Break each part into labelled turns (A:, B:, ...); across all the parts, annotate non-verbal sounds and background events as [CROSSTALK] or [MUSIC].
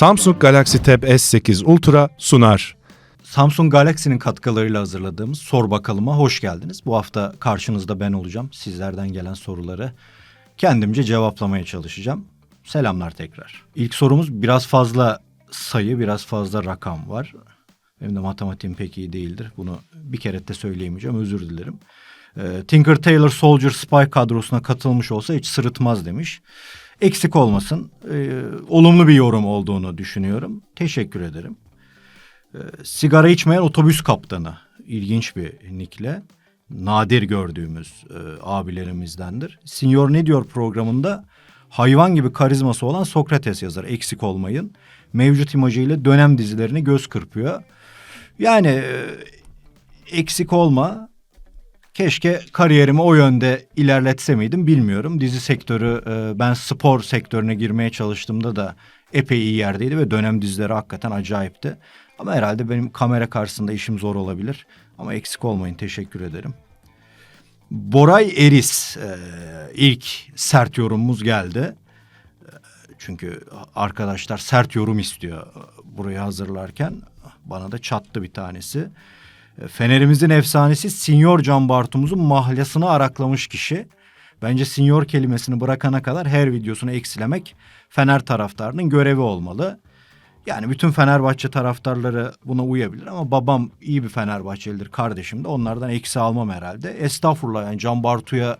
A: Samsung Galaxy Tab S8 Ultra sunar.
B: Samsung Galaxy'nin katkılarıyla hazırladığımız Sor Bakalım'a hoş geldiniz. Bu hafta karşınızda ben olacağım. Sizlerden gelen soruları kendimce cevaplamaya çalışacağım. Selamlar tekrar. İlk sorumuz biraz fazla sayı, biraz fazla rakam var. Benim de matematiğim pek iyi değildir. Bunu bir kere de söyleyemeyeceğim, özür dilerim. Ee, Tinker Tailor Soldier Spy kadrosuna katılmış olsa hiç sırıtmaz demiş. Eksik olmasın. Ee, olumlu bir yorum olduğunu düşünüyorum. Teşekkür ederim. Ee, sigara içmeyen otobüs kaptanı. İlginç bir nickle. Nadir gördüğümüz e, abilerimizdendir. Senior Ne Diyor programında hayvan gibi karizması olan Sokrates yazar. Eksik olmayın. Mevcut imajıyla dönem dizilerini göz kırpıyor. Yani e, eksik olma. Keşke kariyerimi o yönde ilerletse miydim bilmiyorum. Dizi sektörü e, ben spor sektörüne girmeye çalıştığımda da epey iyi yerdeydi ve dönem dizileri hakikaten acayipti. Ama herhalde benim kamera karşısında işim zor olabilir. Ama eksik olmayın teşekkür ederim. Boray Eris e, ilk sert yorumumuz geldi. E, Çünkü arkadaşlar sert yorum istiyor e, burayı hazırlarken. Bana da çattı bir tanesi. Fenerimizin efsanesi Sinyor Can Bartumuz'un mahlasını araklamış kişi. Bence sinyor kelimesini bırakana kadar her videosunu eksilemek Fener taraftarının görevi olmalı. Yani bütün Fenerbahçe taraftarları buna uyabilir ama babam iyi bir Fenerbahçelidir kardeşim de onlardan eksi almam herhalde. Estağfurullah yani Can Bartu'ya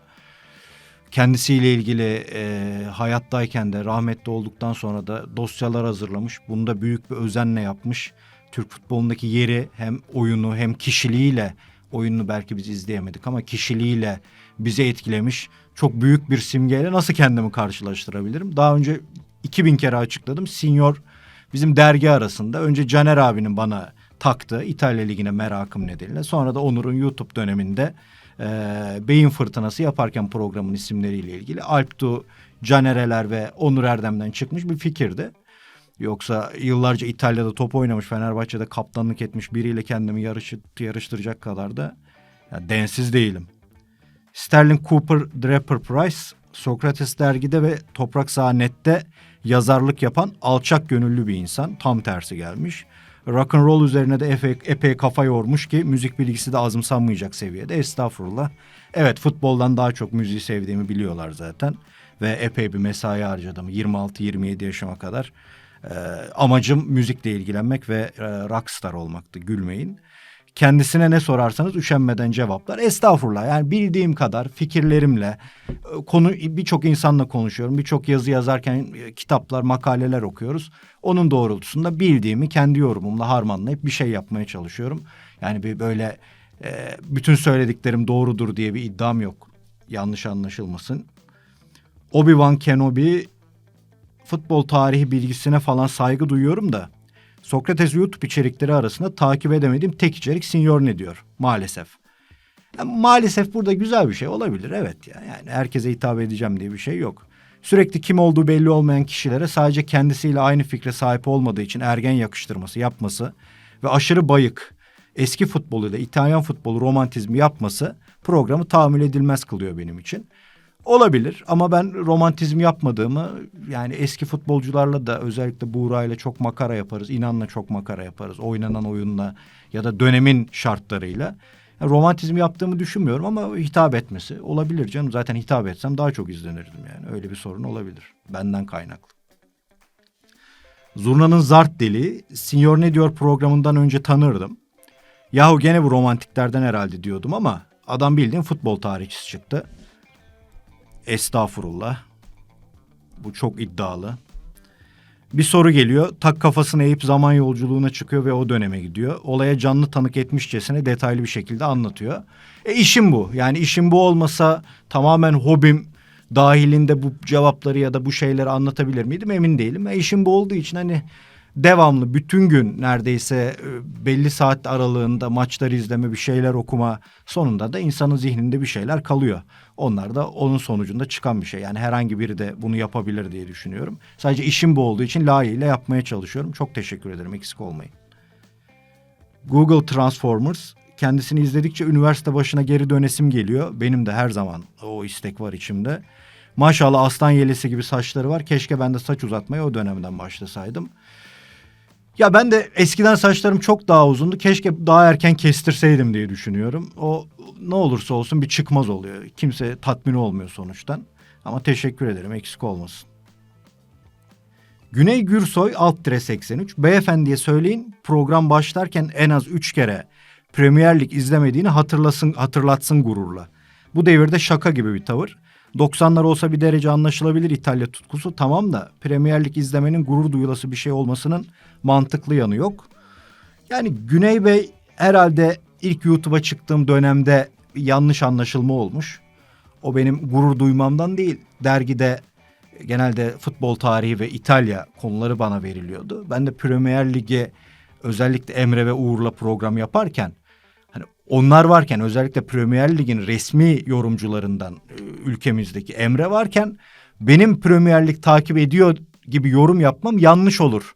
B: kendisiyle ilgili e, hayattayken de rahmetli olduktan sonra da dosyalar hazırlamış. Bunu da büyük bir özenle yapmış. Türk futbolundaki yeri hem oyunu hem kişiliğiyle oyununu belki biz izleyemedik ama kişiliğiyle bizi etkilemiş. Çok büyük bir simgeyle nasıl kendimi karşılaştırabilirim? Daha önce 2000 kere açıkladım. Senior bizim dergi arasında önce Caner abinin bana taktığı İtalya Ligi'ne merakım nedeniyle sonra da Onur'un YouTube döneminde e, Beyin Fırtınası yaparken programın isimleriyle ilgili Alptu, Canereler ve Onur Erdem'den çıkmış bir fikirdi. Yoksa yıllarca İtalya'da top oynamış, Fenerbahçe'de kaptanlık etmiş biriyle kendimi yarışı, yarıştıracak kadar da ya densiz değilim. Sterling Cooper Draper Price, Sokrates dergide ve Toprak Saha Net'te yazarlık yapan alçak gönüllü bir insan. Tam tersi gelmiş. Rock and roll üzerine de epey, epey kafa yormuş ki müzik bilgisi de azımsanmayacak seviyede. Estağfurullah. Evet futboldan daha çok müziği sevdiğimi biliyorlar zaten. Ve epey bir mesai harcadım. 26-27 yaşıma kadar. Ee, amacım müzikle ilgilenmek ve e, rockstar olmaktı. Gülmeyin. Kendisine ne sorarsanız üşenmeden cevaplar. Estağfurullah yani bildiğim kadar fikirlerimle e, konu birçok insanla konuşuyorum. Birçok yazı yazarken e, kitaplar, makaleler okuyoruz. Onun doğrultusunda bildiğimi kendi yorumumla harmanlayıp bir şey yapmaya çalışıyorum. Yani bir böyle e, bütün söylediklerim doğrudur diye bir iddiam yok. Yanlış anlaşılmasın. Obi-Wan Kenobi futbol tarihi bilgisine falan saygı duyuyorum da Sokrates YouTube içerikleri arasında takip edemediğim tek içerik Senior ne diyor maalesef. Yani maalesef burada güzel bir şey olabilir evet ya. Yani herkese hitap edeceğim diye bir şey yok. Sürekli kim olduğu belli olmayan kişilere sadece kendisiyle aynı fikre sahip olmadığı için ergen yakıştırması yapması ve aşırı bayık eski futboluyla İtalyan futbolu romantizmi yapması programı tahammül edilmez kılıyor benim için. Olabilir ama ben romantizm yapmadığımı yani eski futbolcularla da özellikle Buğra'yla çok makara yaparız. İnan'la çok makara yaparız. Oynanan oyunla ya da dönemin şartlarıyla. Yani romantizm yaptığımı düşünmüyorum ama hitap etmesi olabilir canım. Zaten hitap etsem daha çok izlenirdim yani. Öyle bir sorun olabilir. Benden kaynaklı. Zurna'nın Zart deli, Senior Ne Diyor programından önce tanırdım. Yahu gene bu romantiklerden herhalde diyordum ama adam bildiğin futbol tarihçisi çıktı. Estağfurullah. Bu çok iddialı. Bir soru geliyor. Tak kafasını eğip zaman yolculuğuna çıkıyor ve o döneme gidiyor. Olaya canlı tanık etmişçesine detaylı bir şekilde anlatıyor. E işim bu. Yani işim bu olmasa tamamen hobim dahilinde bu cevapları ya da bu şeyleri anlatabilir miydim emin değilim. E işim bu olduğu için hani devamlı bütün gün neredeyse e, belli saat aralığında maçları izleme bir şeyler okuma sonunda da insanın zihninde bir şeyler kalıyor. Onlar da onun sonucunda çıkan bir şey. Yani herhangi biri de bunu yapabilir diye düşünüyorum. Sadece işim bu olduğu için layığıyla yapmaya çalışıyorum. Çok teşekkür ederim eksik olmayın. Google Transformers kendisini izledikçe üniversite başına geri dönesim geliyor. Benim de her zaman o istek var içimde. Maşallah aslan yelesi gibi saçları var. Keşke ben de saç uzatmaya o dönemden başlasaydım. Ya ben de eskiden saçlarım çok daha uzundu. Keşke daha erken kestirseydim diye düşünüyorum. O ne olursa olsun bir çıkmaz oluyor. Kimse tatmin olmuyor sonuçtan. Ama teşekkür ederim eksik olmasın. Güney Gürsoy alt dire 83. Beyefendiye söyleyin program başlarken en az 3 kere Premier Lig izlemediğini hatırlasın, hatırlatsın gururla. Bu devirde şaka gibi bir tavır. 90'lar olsa bir derece anlaşılabilir İtalya tutkusu tamam da Premier Lig izlemenin gurur duyulası bir şey olmasının mantıklı yanı yok. Yani Güney Bey herhalde ilk YouTube'a çıktığım dönemde yanlış anlaşılma olmuş. O benim gurur duymamdan değil. Dergide genelde futbol tarihi ve İtalya konuları bana veriliyordu. Ben de Premier Lig'e özellikle Emre ve Uğur'la program yaparken hani onlar varken özellikle Premier Lig'in resmi yorumcularından e, ülkemizdeki Emre varken benim Premier Lig takip ediyor gibi yorum yapmam yanlış olur.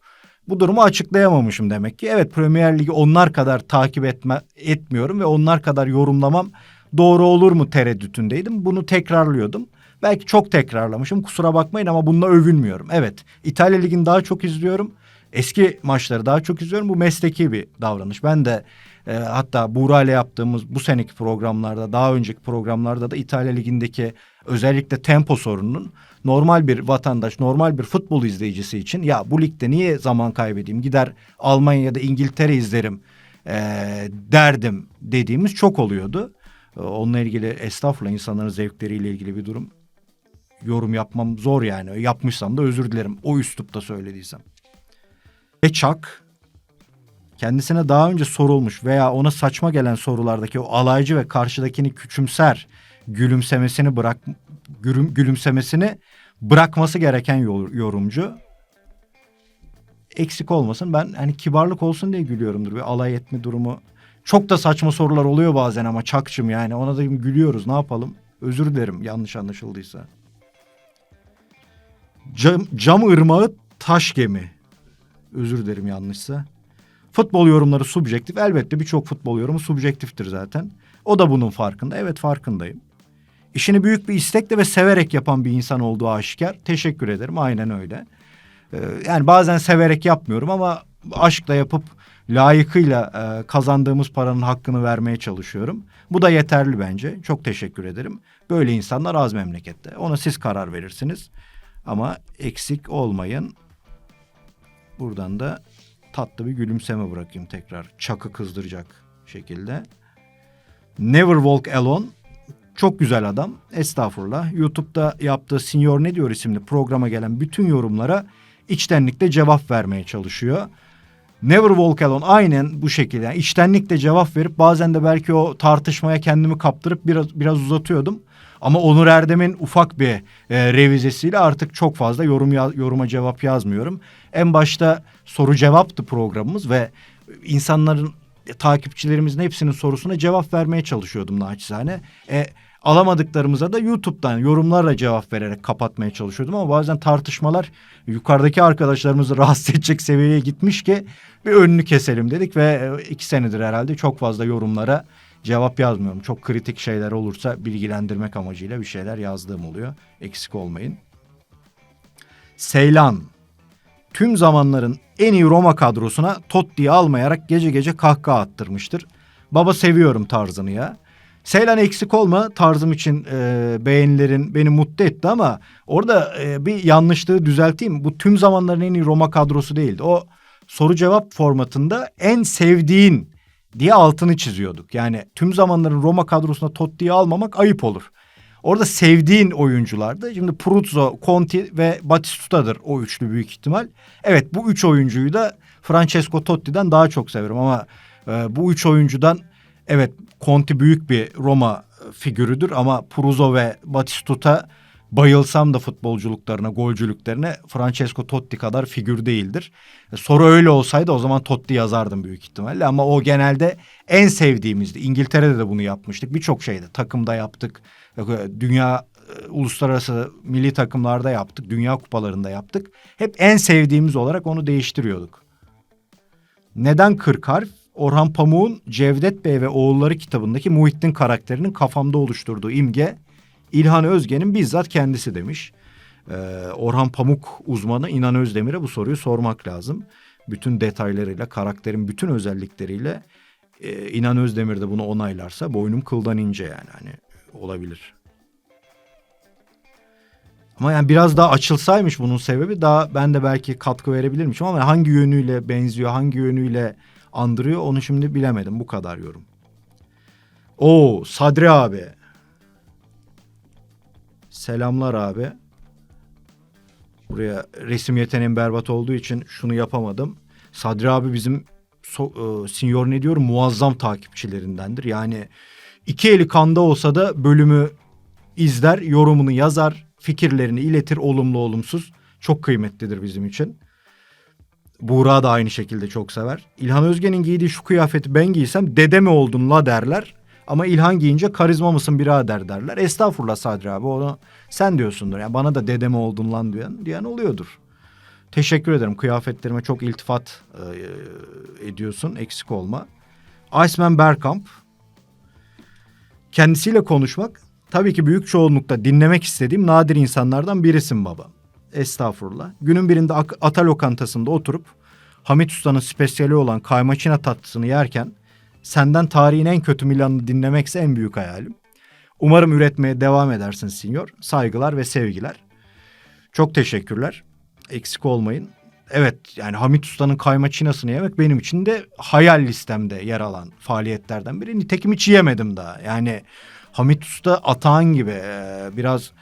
B: Bu durumu açıklayamamışım demek ki. Evet Premier Lig'i onlar kadar takip etme, etmiyorum ve onlar kadar yorumlamam doğru olur mu tereddütündeydim. Bunu tekrarlıyordum. Belki çok tekrarlamışım kusura bakmayın ama bununla övünmüyorum. Evet İtalya Ligi'ni daha çok izliyorum. Eski maçları daha çok izliyorum. Bu mesleki bir davranış. Ben de e, hatta Buğra ile yaptığımız bu seneki programlarda daha önceki programlarda da İtalya Ligi'ndeki özellikle tempo sorununun normal bir vatandaş, normal bir futbol izleyicisi için ya bu ligde niye zaman kaybedeyim gider Almanya ya da İngiltere izlerim e, derdim dediğimiz çok oluyordu. E, onunla ilgili estağfurullah insanların zevkleriyle ilgili bir durum yorum yapmam zor yani. Yapmışsam da özür dilerim. O üslupta söylediysem. Ve Chuck kendisine daha önce sorulmuş veya ona saçma gelen sorulardaki o alaycı ve karşıdakini küçümser gülümsemesini bırak gülüm, gülümsemesini bırakması gereken yor- yorumcu. Eksik olmasın. Ben hani kibarlık olsun diye gülüyorumdur. Bir alay etme durumu. Çok da saçma sorular oluyor bazen ama çakçım yani. Ona da gülüyoruz. Ne yapalım? Özür dilerim yanlış anlaşıldıysa. Cam, cam ırmağı taş gemi. Özür dilerim yanlışsa. Futbol yorumları subjektif. Elbette birçok futbol yorumu subjektiftir zaten. O da bunun farkında. Evet farkındayım. İşini büyük bir istekle ve severek yapan bir insan olduğu aşikar. Teşekkür ederim. Aynen öyle. Ee, yani bazen severek yapmıyorum ama aşkla yapıp layıkıyla e, kazandığımız paranın hakkını vermeye çalışıyorum. Bu da yeterli bence. Çok teşekkür ederim. Böyle insanlar az memlekette. Ona siz karar verirsiniz. Ama eksik olmayın. Buradan da tatlı bir gülümseme bırakayım tekrar. Çakı kızdıracak şekilde. Never Walk Alone. Çok güzel adam. Estağfurullah. YouTube'da yaptığı Senior Ne Diyor isimli programa gelen bütün yorumlara içtenlikle cevap vermeye çalışıyor. Never Walk Alone aynen bu şekilde. Yani içtenlikle cevap verip bazen de belki o tartışmaya kendimi kaptırıp biraz biraz uzatıyordum. Ama Onur Erdem'in ufak bir e, revizesiyle artık çok fazla yorum ya- yoruma cevap yazmıyorum. En başta soru cevaptı programımız ve insanların takipçilerimizin hepsinin sorusuna cevap vermeye çalışıyordum naçizane. E, alamadıklarımıza da YouTube'dan yorumlarla cevap vererek kapatmaya çalışıyordum ama bazen tartışmalar yukarıdaki arkadaşlarımızı [LAUGHS] rahatsız edecek seviyeye gitmiş ki bir önünü keselim dedik ve e, iki senedir herhalde çok fazla yorumlara cevap yazmıyorum. Çok kritik şeyler olursa bilgilendirmek amacıyla bir şeyler yazdığım oluyor. Eksik olmayın. Seylan. Tüm zamanların en iyi Roma kadrosuna Totti'yi almayarak gece gece kahkaha attırmıştır. Baba seviyorum tarzını ya. Seylan eksik olma tarzım için e, beğenilerin beni mutlu etti ama orada e, bir yanlışlığı düzelteyim. Bu tüm zamanların en iyi Roma kadrosu değildi. O soru cevap formatında en sevdiğin diye altını çiziyorduk. Yani tüm zamanların Roma kadrosuna Totti'yi almamak ayıp olur. Orada sevdiğin oyunculardı. Şimdi Pruzzo, Conti ve Batistuta'dır o üçlü büyük ihtimal. Evet bu üç oyuncuyu da Francesco Totti'den daha çok severim ama e, bu üç oyuncudan evet Conti büyük bir Roma figürüdür ama Pruzzo ve Batistuta bayılsam da futbolculuklarına, golcülüklerine Francesco Totti kadar figür değildir. E, Soru öyle olsaydı o zaman Totti yazardım büyük ihtimalle ama o genelde en sevdiğimizdi. İngiltere'de de bunu yapmıştık. Birçok şeyde takımda yaptık. e, Dünya e, uluslararası milli takımlarda yaptık. Dünya kupalarında yaptık. Hep en sevdiğimiz olarak onu değiştiriyorduk. Neden 40 harf? Orhan Pamuk'un Cevdet Bey ve Oğulları kitabındaki Muhittin karakterinin kafamda oluşturduğu imge İlhan Özgen'in bizzat kendisi demiş. Ee, Orhan Pamuk uzmanı İnan Özdemir'e bu soruyu sormak lazım. Bütün detaylarıyla, karakterin bütün özellikleriyle e, İnan Özdemir de bunu onaylarsa boynum kıldan ince yani hani olabilir. Ama yani biraz daha açılsaymış bunun sebebi daha ben de belki katkı verebilirmişim ama hangi yönüyle benziyor, hangi yönüyle andırıyor onu şimdi bilemedim. Bu kadar yorum. Oo Sadri abi. Selamlar abi. Buraya resim yeteneğim berbat olduğu için şunu yapamadım. Sadri abi bizim so, e, senior ne diyorum muazzam takipçilerindendir. Yani iki eli kanda olsa da bölümü izler, yorumunu yazar, fikirlerini iletir olumlu olumsuz. Çok kıymetlidir bizim için. Buğra da aynı şekilde çok sever. İlhan Özgen'in giydiği şu kıyafeti ben giysem dede mi oldun la derler. Ama İlhan giyince karizma mısın birader derler. Estağfurullah Sadri abi onu sen diyorsundur. Yani bana da dede mi oldun lan diyen, diyen oluyordur. Teşekkür ederim. Kıyafetlerime çok iltifat e, ediyorsun. Eksik olma. Iceman Bergkamp. Kendisiyle konuşmak tabii ki büyük çoğunlukta dinlemek istediğim nadir insanlardan birisin baba. Estağfurullah. Günün birinde ata lokantasında oturup Hamit Usta'nın spesiyali olan kaymaçina tatlısını yerken senden tarihin en kötü Milan'ını dinlemekse en büyük hayalim. Umarım üretmeye devam edersin Sinyor. Saygılar ve sevgiler. Çok teşekkürler. Eksik olmayın. Evet yani Hamit Usta'nın kaymaçinasını yemek benim için de hayal listemde yer alan faaliyetlerden biri. Nitekim hiç yemedim daha. Yani Hamit Usta Atahan gibi biraz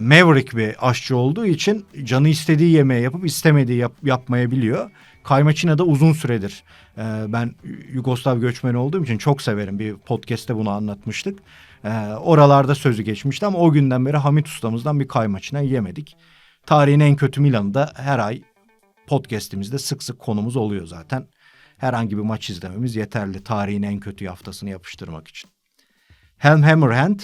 B: maverick bir aşçı olduğu için canı istediği yemeği yapıp istemediği yap, yapmayabiliyor. Kaymaçina da uzun süredir. e, ben Yugoslav göçmeni olduğum için çok severim. Bir podcast'te bunu anlatmıştık. E, oralarda sözü geçmişti ama o günden beri Hamit Usta'mızdan bir kaymaçina yemedik. Tarihin en kötü Milan'da her ay podcast'imizde sık sık konumuz oluyor zaten. Herhangi bir maç izlememiz yeterli tarihin en kötü haftasını yapıştırmak için. Helm Hammerhand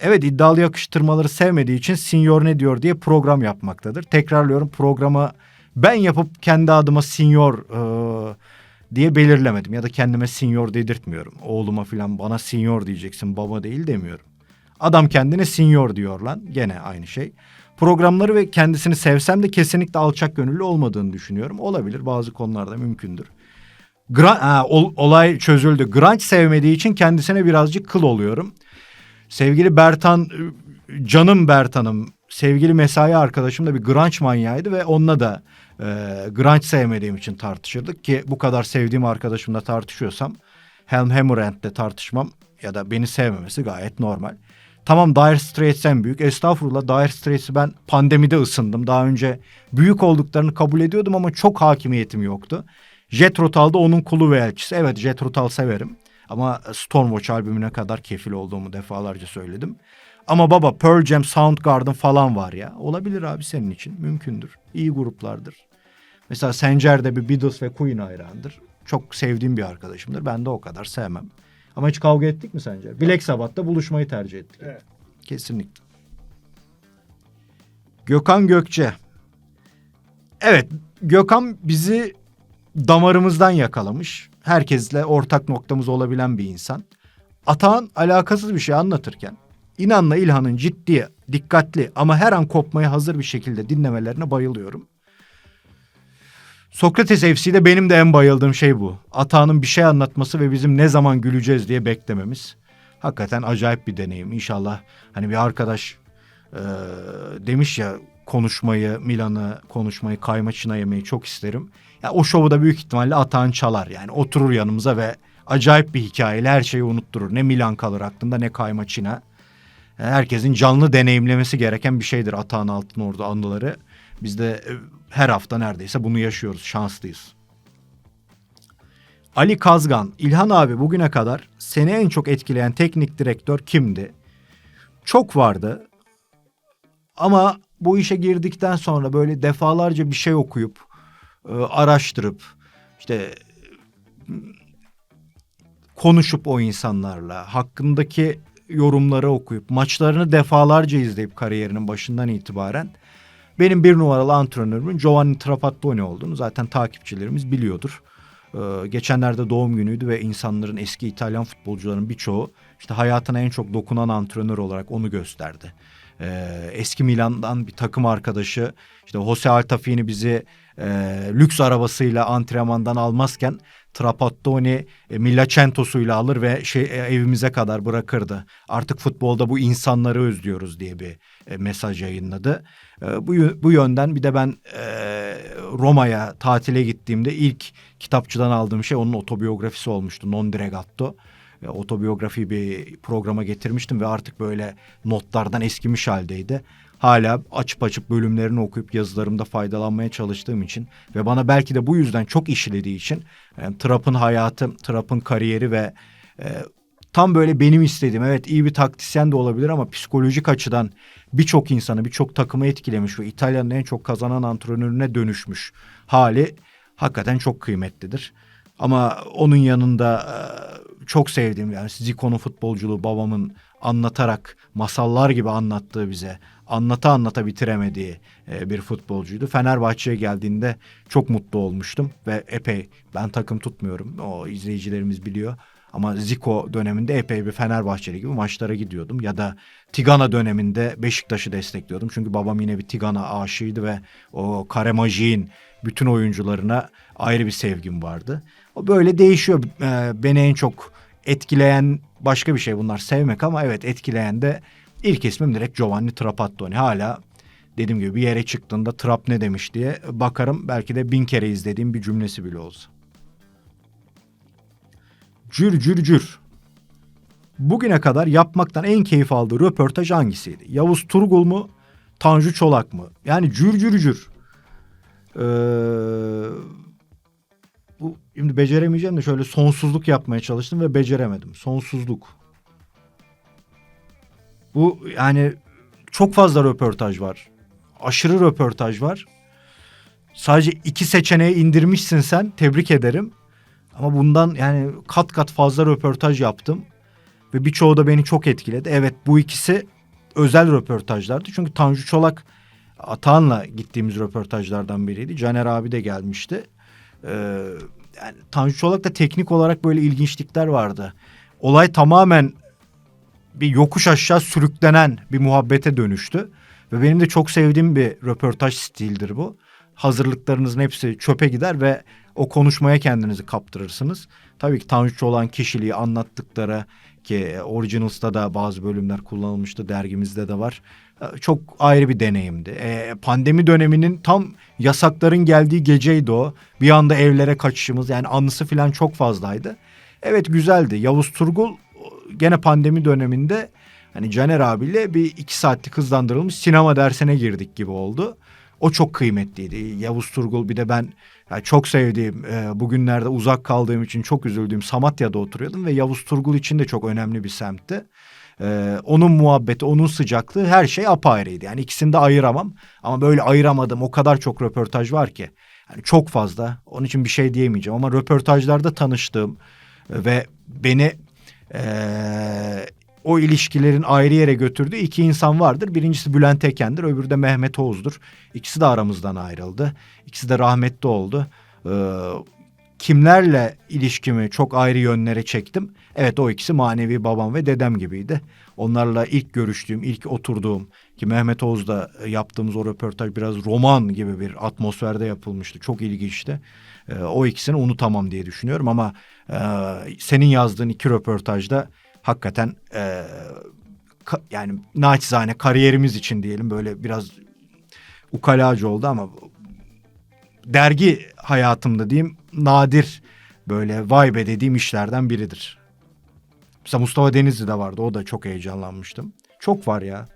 B: Evet iddialı yakıştırmaları sevmediği için Senior ne diyor diye program yapmaktadır. Tekrarlıyorum programı ben yapıp kendi adıma Senior e, diye belirlemedim. Ya da kendime Senior dedirtmiyorum. Oğluma falan bana Senior diyeceksin baba değil demiyorum. Adam kendine Senior diyor lan gene aynı şey. Programları ve kendisini sevsem de kesinlikle alçak gönüllü olmadığını düşünüyorum. Olabilir bazı konularda mümkündür. Gra- ha, ol- olay çözüldü. Grunge sevmediği için kendisine birazcık kıl oluyorum. Sevgili Bertan, canım Bertan'ım, sevgili mesai arkadaşım da bir grunge manyağıydı ve onunla da e, grunge sevmediğim için tartışırdık ki bu kadar sevdiğim arkadaşımla tartışıyorsam Helm Hammerhand'le tartışmam ya da beni sevmemesi gayet normal. Tamam Dire Straits en büyük. Estağfurullah Dire Straits'i ben pandemide ısındım. Daha önce büyük olduklarını kabul ediyordum ama çok hakimiyetim yoktu. Jet Rotal da onun kulu ve elçisi. Evet Jet Rotal severim. Ama Stormwatch albümüne kadar kefil olduğumu defalarca söyledim. Ama baba Pearl Jam, Soundgarden falan var ya. Olabilir abi senin için. Mümkündür. İyi gruplardır. Mesela Sencer de bir Beatles ve Queen hayranıdır. Çok sevdiğim bir arkadaşımdır. Ben de o kadar sevmem. Ama hiç kavga ettik mi Sencer? Black Sabbath'ta buluşmayı tercih ettik.
C: Evet.
B: Kesinlikle. Gökhan Gökçe. Evet, Gökhan bizi damarımızdan yakalamış. Herkesle ortak noktamız olabilen bir insan. Atağan alakasız bir şey anlatırken İnan'la İlhan'ın ciddi, dikkatli ama her an kopmaya hazır bir şekilde dinlemelerine bayılıyorum. Sokrates FC'de benim de en bayıldığım şey bu. Atağan'ın bir şey anlatması ve bizim ne zaman güleceğiz diye beklememiz. Hakikaten acayip bir deneyim. İnşallah hani bir arkadaş e, demiş ya konuşmayı, Milan'ı konuşmayı, kaymaçına yemeyi çok isterim. Ya o şovu da büyük ihtimalle Atahan çalar. Yani oturur yanımıza ve acayip bir hikayeyle her şeyi unutturur. Ne Milan kalır aklında ne kaymaçina. Herkesin canlı deneyimlemesi gereken bir şeydir Atahan Altınordu anıları. Biz de e, her hafta neredeyse bunu yaşıyoruz. Şanslıyız. Ali Kazgan, İlhan abi bugüne kadar seni en çok etkileyen teknik direktör kimdi? Çok vardı. Ama bu işe girdikten sonra böyle defalarca bir şey okuyup, e, araştırıp, işte konuşup o insanlarla, hakkındaki yorumları okuyup, maçlarını defalarca izleyip kariyerinin başından itibaren benim bir numaralı antrenörümün Giovanni Trapattoni olduğunu zaten takipçilerimiz biliyordur. Ee, geçenlerde doğum günüydü ve insanların eski İtalyan futbolcuların birçoğu işte hayatına en çok dokunan antrenör olarak onu gösterdi. Ee, eski Milan'dan bir takım arkadaşı işte Jose Altafini bizi e, lüks arabasıyla antrenmandan almazken Trapattoni e, Millacentos'uyla alır ve şey e, evimize kadar bırakırdı. Artık futbolda bu insanları özlüyoruz diye bir e, mesaj yayınladı. E, bu bu yönden bir de ben e, Roma'ya tatile gittiğimde ilk kitapçıdan aldığım şey onun otobiyografisi olmuştu. Non Dregatto. E, otobiyografi bir programa getirmiştim ve artık böyle notlardan eskimiş haldeydi. Hala açıp açıp bölümlerini okuyup yazılarımda faydalanmaya çalıştığım için ve bana belki de bu yüzden çok işlediği için yani Trapp'ın hayatı, Trapp'ın kariyeri ve e, tam böyle benim istediğim evet iyi bir taktisyen de olabilir ama psikolojik açıdan birçok insanı birçok takımı etkilemiş ve İtalya'nın en çok kazanan antrenörüne dönüşmüş hali hakikaten çok kıymetlidir. Ama onun yanında e, çok sevdiğim yani Zico'nun futbolculuğu babamın anlatarak masallar gibi anlattığı bize anlata anlata bitiremediği e, bir futbolcuydu. Fenerbahçe'ye geldiğinde çok mutlu olmuştum ve epey ben takım tutmuyorum o izleyicilerimiz biliyor. Ama Zico döneminde epey bir Fenerbahçeli gibi maçlara gidiyordum. Ya da Tigana döneminde Beşiktaş'ı destekliyordum. Çünkü babam yine bir Tigana aşığıydı ve o Kare Magic'in bütün oyuncularına ayrı bir sevgim vardı. O böyle değişiyor. Ee, beni en çok etkileyen başka bir şey bunlar sevmek ama evet etkileyen de ilk ismim direkt Giovanni Trapattoni. Hala dediğim gibi bir yere çıktığında Trap ne demiş diye bakarım. Belki de bin kere izlediğim bir cümlesi bile olsa. Cür cür cür. Bugüne kadar yapmaktan en keyif aldığı röportaj hangisiydi? Yavuz Turgul mu? Tanju Çolak mı? Yani cür cür cür. Ee, bu şimdi beceremeyeceğim de şöyle sonsuzluk yapmaya çalıştım ve beceremedim. Sonsuzluk. Bu yani çok fazla röportaj var. Aşırı röportaj var. Sadece iki seçeneği indirmişsin sen. Tebrik ederim. Ama bundan yani kat kat fazla röportaj yaptım. Ve birçoğu da beni çok etkiledi. Evet bu ikisi özel röportajlardı. Çünkü Tanju Çolak Atahan'la gittiğimiz röportajlardan biriydi. Caner abi de gelmişti. Ee, yani Tanju Çolak'ta teknik olarak böyle ilginçlikler vardı. Olay tamamen bir yokuş aşağı sürüklenen bir muhabbete dönüştü. Ve benim de çok sevdiğim bir röportaj stildir bu. Hazırlıklarınızın hepsi çöpe gider ve o konuşmaya kendinizi kaptırırsınız. Tabii ki Tanju olan kişiliği anlattıkları ki Originals'ta da bazı bölümler kullanılmıştı. Dergimizde de var. Ee, Çok ayrı bir deneyimdi. Ee, pandemi döneminin tam yasakların geldiği geceydi o. Bir anda evlere kaçışımız yani anısı falan çok fazlaydı. Evet güzeldi. Yavuz Turgul gene pandemi döneminde hani Caner abiyle bir iki saatlik hızlandırılmış sinema dersine girdik gibi oldu. O çok kıymetliydi. Yavuz Turgul bir de ben yani çok sevdiğim, e, bugünlerde uzak kaldığım için çok üzüldüğüm Samatya'da oturuyordum ve Yavuz Turgul için de çok önemli bir semtti. E, onun muhabbeti, onun sıcaklığı her şey apayrıydı. Yani ikisini de ayıramam ama böyle ayıramadım o kadar çok röportaj var ki. Yani çok fazla. Onun için bir şey diyemeyeceğim ama röportajlarda tanıştığım ve beni e, o ilişkilerin ayrı yere götürdüğü iki insan vardır. Birincisi Bülent Eken'dir, öbürü de Mehmet Oğuz'dur. İkisi de aramızdan ayrıldı. İkisi de rahmetli oldu. Ee, kimlerle ilişkimi çok ayrı yönlere çektim? Evet o ikisi manevi babam ve dedem gibiydi. Onlarla ilk görüştüğüm, ilk oturduğum ki Mehmet Oğuz'da yaptığımız o röportaj biraz roman gibi bir atmosferde yapılmıştı. Çok ilginçti. Ee, o ikisini unutamam diye düşünüyorum ama e, senin yazdığın iki röportajda hakikaten e, ka- yani naçizane kariyerimiz için diyelim böyle biraz ukalacı oldu ama dergi hayatımda diyeyim nadir böyle vay be dediğim işlerden biridir. Mesela Mustafa Denizli de vardı o da çok heyecanlanmıştım. Çok var ya.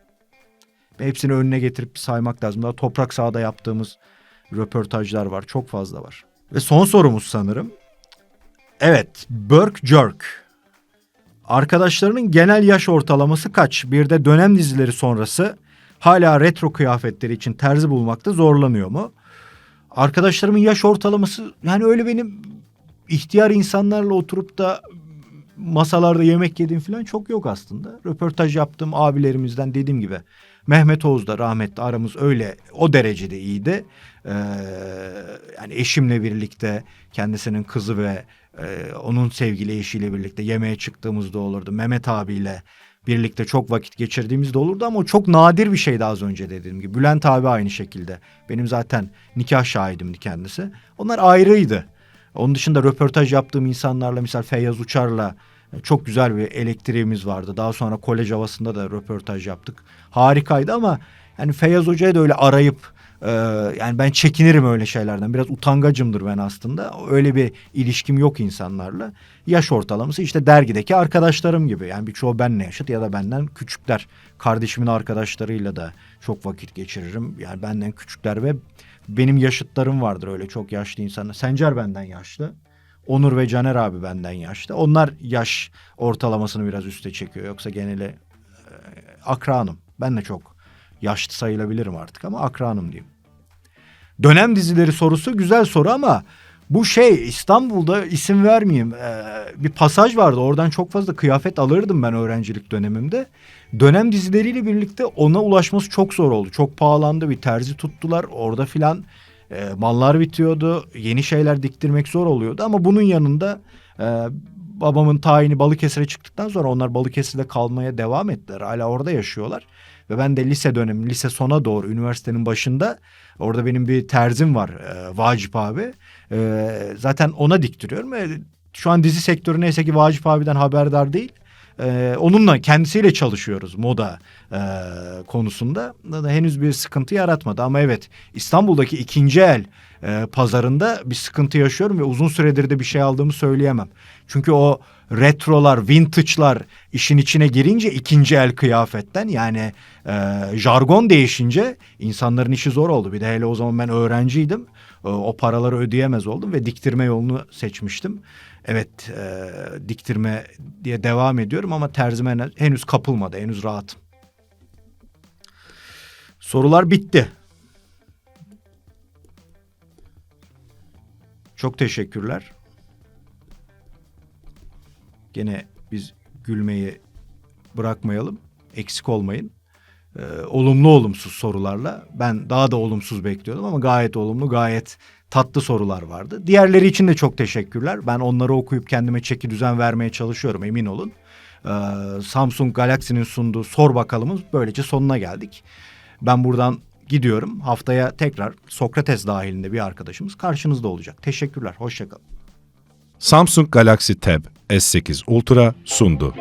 B: Hepsini önüne getirip saymak lazım. Daha toprak sahada yaptığımız röportajlar var. Çok fazla var. Ve son sorumuz sanırım. Evet, Burke Jerk. Arkadaşlarının genel yaş ortalaması kaç? Bir de dönem dizileri sonrası hala retro kıyafetleri için terzi bulmakta zorlanıyor mu? Arkadaşlarımın yaş ortalaması yani öyle benim ihtiyar insanlarla oturup da masalarda yemek yediğim falan çok yok aslında. Röportaj yaptığım abilerimizden dediğim gibi Mehmet Oğuz da rahmetli aramız öyle o derecede iyiydi. Ee, yani eşimle birlikte kendisinin kızı ve e, onun sevgili eşiyle birlikte yemeğe çıktığımızda olurdu. Mehmet abiyle birlikte çok vakit geçirdiğimiz de olurdu ama o çok nadir bir şeydi az önce dediğim gibi. Bülent abi aynı şekilde. Benim zaten nikah şahidimdi kendisi. Onlar ayrıydı. Onun dışında röportaj yaptığım insanlarla mesela Feyyaz Uçar'la çok güzel bir elektriğimiz vardı. Daha sonra kolej havasında da röportaj yaptık. Harikaydı ama yani Feyyaz Hoca'yı da öyle arayıp e, yani ben çekinirim öyle şeylerden. Biraz utangacımdır ben aslında. Öyle bir ilişkim yok insanlarla. Yaş ortalaması işte dergideki arkadaşlarım gibi. Yani birçoğu benle yaşıt ya da benden küçükler. Kardeşimin arkadaşlarıyla da çok vakit geçiririm. Yani benden küçükler ve benim yaşıtlarım vardır öyle çok yaşlı insanlar. Sencer benden yaşlı. Onur ve Caner abi benden yaşlı. Onlar yaş ortalamasını biraz üste çekiyor. Yoksa geneli e, akranım. Ben de çok yaşlı sayılabilirim artık ama akranım diyeyim. Dönem dizileri sorusu güzel soru ama bu şey İstanbul'da isim vermeyeyim e, bir pasaj vardı oradan çok fazla kıyafet alırdım ben öğrencilik dönemimde. Dönem dizileriyle birlikte ona ulaşması çok zor oldu. Çok pahalandı bir terzi tuttular orada filan e, mallar bitiyordu yeni şeyler diktirmek zor oluyordu ama bunun yanında e, babamın tayini Balıkesir'e çıktıktan sonra onlar Balıkesir'de kalmaya devam ettiler hala orada yaşıyorlar. Ve ben de lise dönemi, lise sona doğru üniversitenin başında orada benim bir terzim var e, Vacip abi. E, zaten ona diktiriyorum. E, şu an dizi sektörü neyse ki Vacip abiden haberdar değil. E, onunla kendisiyle çalışıyoruz moda e, konusunda. Da henüz bir sıkıntı yaratmadı ama evet İstanbul'daki ikinci el e, pazarında bir sıkıntı yaşıyorum ve uzun süredir de bir şey aldığımı söyleyemem. Çünkü o retrolar, vintage'lar işin içine girince ikinci el kıyafetten yani e, jargon değişince insanların işi zor oldu. Bir de hele o zaman ben öğrenciydim. E, o paraları ödeyemez oldum ve diktirme yolunu seçmiştim. Evet e, diktirme diye devam ediyorum ama terzime hen- henüz kapılmadı. Henüz rahatım. Sorular bitti. Çok teşekkürler. Gene biz gülmeyi bırakmayalım. Eksik olmayın. Ee, olumlu olumsuz sorularla. Ben daha da olumsuz bekliyordum ama gayet olumlu, gayet tatlı sorular vardı. Diğerleri için de çok teşekkürler. Ben onları okuyup kendime çeki düzen vermeye çalışıyorum emin olun. Ee, Samsung Galaxy'nin sunduğu Sor Bakalım'ın böylece sonuna geldik. Ben buradan gidiyorum. Haftaya tekrar Sokrates dahilinde bir arkadaşımız karşınızda olacak. Teşekkürler, hoşçakalın.
A: Samsung Galaxy Tab S8 Ultra sundu.